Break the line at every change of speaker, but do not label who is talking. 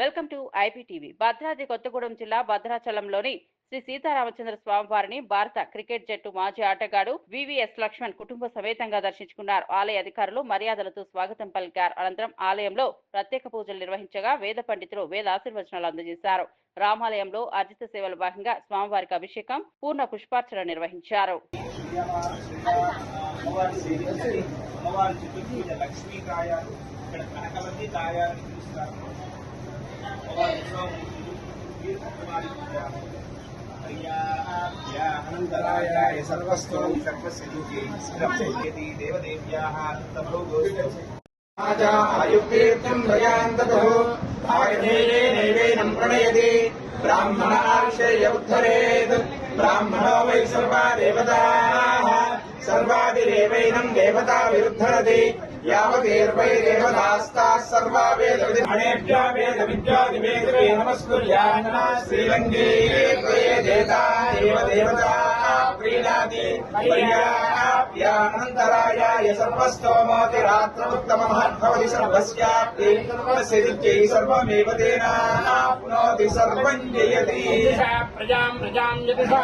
Welcome to IPTV. Bhadradri Kothagudem జిల్లా భద్రాచలంలోని శ్రీ సీతారామచంద్ర స్వామి వారిని భారత క్రికెట్ జట్టు మాజీ ఆటగాడు వివిఎస్ లక్ష్మణ్ కుటుంబ సమేతంగా దర్శించుకున్నారు. ఆలయ అధికారులు మర్యాదలతో స్వాగతం పలికారు. అనంతరం ఆలయంలో ప్రత్యేక పూజలు నిర్వహించగా వేద పండితులు వేద ఆశీర్వచనాలు అందజేశారు. రామాలయంలో అర్జిత సేవల భాగంగా స్వామివారికి అభిషేకం పూర్ణ పుష్పార్చన నిర్వహించారు.
ఇక్కడ కాయాలని పిలుస్తారు అమ్మవారి ఉత్సవమూర్తులు వీరు అమ్మవారి పూజ అనంతరాయ సర్వస్తో సర్వస్యతి దేవదేవ్యాः తభోగోస్తు
ఆయుర్తీర్థం భయాంతతో భాగధేయేనైవేనం ప్రణయతి బ్రాహ్మణాశ్రయోద్ధరేత్ బ్రాహ్మణో వై సర్వా దేవతాః సర్వాదిరేవైనం దేవతా విరుద్ధరతి యావదేర్వై దేవతాస్తాः సర్వా వేద విద్మణేభ్యో వేద విద్యోదివేదవే నమస్కుర్యాన్న శ్రీలంగే దేతా దేవ దేవతా సర్వస్తోమోతి సర్వమేవ సర్వం జయతి.
ప్రజాం ప్రజాం యథా